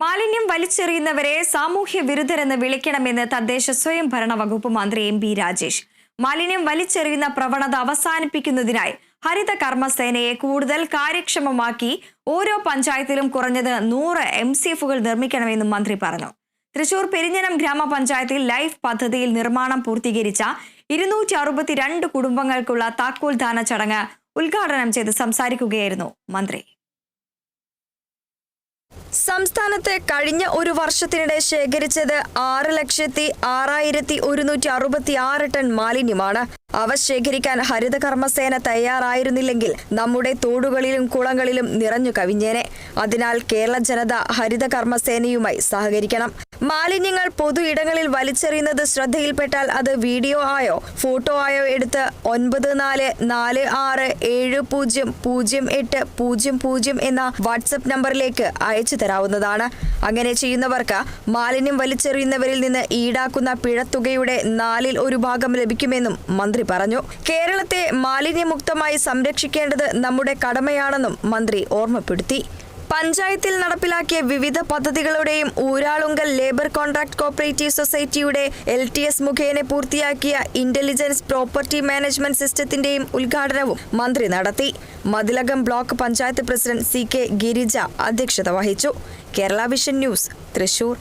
മാലിന്യം വലിച്ചെറിയുന്നവരെ സാമൂഹ്യ വിരുദ്ധരെന്ന് വിളിക്കണമെന്ന് തദ്ദേശ സ്വയംഭരണ വകുപ്പ് മന്ത്രി എം പി രാജേഷ്. മാലിന്യം വലിച്ചെറിയുന്ന പ്രവണത അവസാനിപ്പിക്കുന്നതിനായി ഹരിത കർമ്മസേനയെ കൂടുതൽ കാര്യക്ഷമമാക്കി ഓരോ പഞ്ചായത്തിലും കുറഞ്ഞത് നൂറ് എം സി എഫുകൾ നിർമ്മിക്കണമെന്നും മന്ത്രി പറഞ്ഞു. തൃശൂർ പെരിഞ്ഞനം ഗ്രാമപഞ്ചായത്തിൽ ലൈഫ് പദ്ധതിയിൽ നിർമ്മാണം പൂർത്തീകരിച്ച ഇരുന്നൂറ്റി അറുപത്തിരണ്ട് കുടുംബങ്ങൾക്കുള്ള താക്കോൽദാന ചടങ്ങ് ഉദ്ഘാടനം ചെയ്ത് സംസാരിക്കുകയായിരുന്നു മന്ത്രി. സംസ്ഥാനത്ത് കഴിഞ്ഞ ഒരു വർഷത്തിനിടെ ശേഖരിച്ചത് ആറ് ലക്ഷത്തി ആറായിരത്തി ഒരുന്നൂറ്റി അറുപത്തി ആറ് ടൺ മാലിന്യമാണ്. അവ ശേഖരിക്കാൻ ഹരിതകർമ്മസേന തയ്യാറായിരുന്നില്ലെങ്കിൽ നമ്മുടെ തോടുകളിലും കുളങ്ങളിലും നിറഞ്ഞു കവിഞ്ഞേനെ. അതിനാൽ കേരള ജനത ഹരിതകർമ്മസേനയുമായി സഹകരിക്കണം. മാലിന്യങ്ങൾ പൊതു ഇടങ്ങളിൽ വലിച്ചെറിയുന്നത് ശ്രദ്ധയിൽപ്പെട്ടാൽ അത് വീഡിയോ ആയോ ഫോട്ടോ ആയോ എടുത്ത് ഒൻപത് നാല് നാല് ആറ് ഏഴ് പൂജ്യം പൂജ്യം എട്ട് പൂജ്യം പൂജ്യം എന്ന വാട്സപ്പ് നമ്പറിലേക്ക് അയച്ചു തരാവുന്നതാണ്. അങ്ങനെ ചെയ്യുന്നവർക്ക് മാലിന്യം വലിച്ചെറിയുന്നവരിൽ നിന്ന് ഈടാക്കുന്ന പിഴത്തുകയുടെ നാലിൽ ഒരു ഭാഗം ലഭിക്കുമെന്നും മന്ത്രി പറഞ്ഞു. കേരളത്തെ മാലിന്യമുക്തമായി സംരക്ഷിക്കേണ്ടത് നമ്മുടെ കടമയാണെന്നും മന്ത്രി ഓർമ്മപ്പെടുത്തി. പഞ്ചായത്തിൽ നടപ്പിലാക്കിയ വിവിധ പദ്ധതികളുടെയും ഊരാളുങ്കൽ ലേബർ കോൺട്രാക്ട് കോപ്പറേറ്റീവ് സൊസൈറ്റിയുടെ എൽ ടി എസ് മുഖേന പൂർത്തിയാക്കിയ ഇന്റലിജൻസ് പ്രോപ്പർട്ടി മാനേജ്മെന്റ് സിസ്റ്റത്തിന്റെയും ഉദ്ഘാടനവും മന്ത്രി നടത്തി. Mathilakam block panchayat president C K Girija അധ്യക്ഷത വഹിച്ചു. Kerala vision news Thrissur.